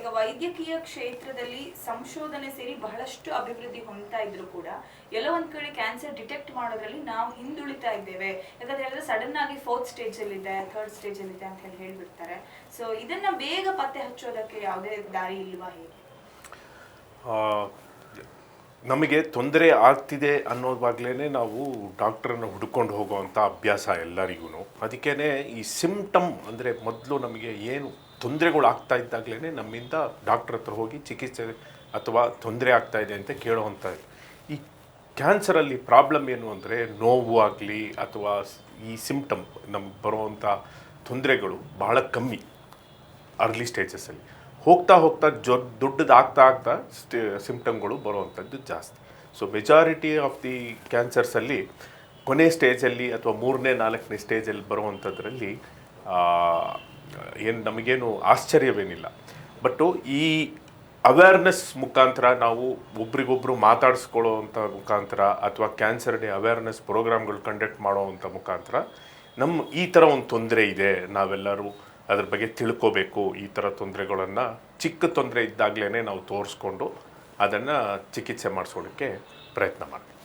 ಈಗ ವೈದ್ಯಕೀಯ ಕ್ಷೇತ್ರದಲ್ಲಿ ಸಂಶೋಧನೆ ಸೇರಿ ಬಹಳಷ್ಟು ಅಭಿವೃದ್ಧಿ ಹೊಂದ್ತಾ ಇದ್ರು ಕೂಡ ಎಲ್ಲೋ ಒಂದ್ ಕಡೆ ಕ್ಯಾನ್ಸರ್ ಡಿಟೆಕ್ಟ್ ಮಾಡೋದ್ರಲ್ಲಿ ನಾವು ಹಿಂದುಳಿತಾ ಇದ್ದೇವೆ. ಯಾಕಂದ್ರೆ ಹೇಳಿದ್ರೆ ಸಡನ್ ಆಗಿ ಫೋರ್ತ್ ಸ್ಟೇಜ್ ಅಲ್ಲಿ ಇದೆ ಥರ್ಡ್ ಸ್ಟೇಜ್ ಅಲ್ಲಿ ಇದೆ ಅಂತ ಹೇಳಿ ಹೇಳ್ಬಿಡ್ತಾರೆ. ಸೊ ಇದನ್ನ ಬೇಗ ಪತ್ತೆ ಹಚ್ಚೋದಕ್ಕೆ ಯಾವುದೇ ದಾರಿ ಇಲ್ವಾ ಹೇಗೆ? ನಮಗೆ ತೊಂದರೆ ಆಗ್ತಿದೆ ಅನ್ನೋದಾಗ್ಲೇ ನಾವು ಡಾಕ್ಟ್ರನ್ನು ಹುಡ್ಕೊಂಡು ಹೋಗುವಂಥ ಅಭ್ಯಾಸ ಎಲ್ಲರಿಗೂ ಅದಕ್ಕೇ ಈ ಸಿಮ್ಟಮ್ ಅಂದರೆ ಮೊದಲು ನಮಗೆ ಏನು ತೊಂದರೆಗಳು ಆಗ್ತಾ ಇದ್ದಾಗಲೇ ನಮ್ಮಿಂದ ಡಾಕ್ಟ್ರ್ ಹತ್ರ ಹೋಗಿ ಚಿಕಿತ್ಸೆ ಅಥವಾ ತೊಂದರೆ ಆಗ್ತಾ ಇದೆ ಅಂತ ಕೇಳುವಂಥದ್ದು ಈ ಕ್ಯಾನ್ಸರಲ್ಲಿ ಪ್ರಾಬ್ಲಮ್ ಏನು ಅಂದರೆ ನೋವು ಆಗಲಿ ಅಥವಾ ಈ ಸಿಂಪ್ಟಮ್ ನಮ್ಗೆ ಬರುವಂಥ ತೊಂದರೆಗಳು ಬಹಳ ಕಮ್ಮಿ ಅರ್ಲಿ ಸ್ಟೇಜಸಲ್ಲಿ ಹೋಗ್ತಾ ಹೋಗ್ತಾ ಜೊ ದೊಡ್ಡದು ಆಗ್ತಾ ಆಗ್ತಾ ಸ್ಟೇ ಸಿಂಪ್ಟಮ್ಗಳು ಬರುವಂಥದ್ದು ಜಾಸ್ತಿ. ಸೊ ಮೆಜಾರಿಟಿ ಆಫ್ ದಿ ಕ್ಯಾನ್ಸರ್ಸಲ್ಲಿ ಕೊನೆ ಸ್ಟೇಜಲ್ಲಿ ಅಥವಾ ಮೂರನೇ ನಾಲ್ಕನೇ ಸ್ಟೇಜಲ್ಲಿ ಬರುವಂಥದ್ರಲ್ಲಿ ಏನು ನಮಗೇನು ಆಶ್ಚರ್ಯವೇನಿಲ್ಲ. ಬಟ್ಟು ಈ ಅವೇರ್ನೆಸ್ ಮುಖಾಂತರ ನಾವು ಒಬ್ರಿಗೊಬ್ರು ಮಾತಾಡಿಸ್ಕೊಳ್ಳೋವಂಥ ಮುಖಾಂತರ ಅಥವಾ ಕ್ಯಾನ್ಸರ್ ಡೇ ಅವೇರ್ನೆಸ್ ಪ್ರೋಗ್ರಾಮ್ಗಳು ಕಂಡಕ್ಟ್ ಮಾಡೋವಂಥ ಮುಖಾಂತರ ನಮ್ಮ ಈ ಥರ ಒಂದು ತೊಂದರೆ ಇದೆ. ನಾವೆಲ್ಲರೂ ಅದ್ರ ಬಗ್ಗೆ ತಿಳ್ಕೋಬೇಕು. ಈ ಥರ ತೊಂದರೆಗಳನ್ನು ಚಿಕ್ಕ ತೊಂದರೆ ಇದ್ದಾಗಲೇ ನಾವು ತೋರಿಸ್ಕೊಂಡು ಅದನ್ನು ಚಿಕಿತ್ಸೆ ಮಾಡಿಸೋದಕ್ಕೆ ಪ್ರಯತ್ನ ಮಾಡ್ತೀವಿ.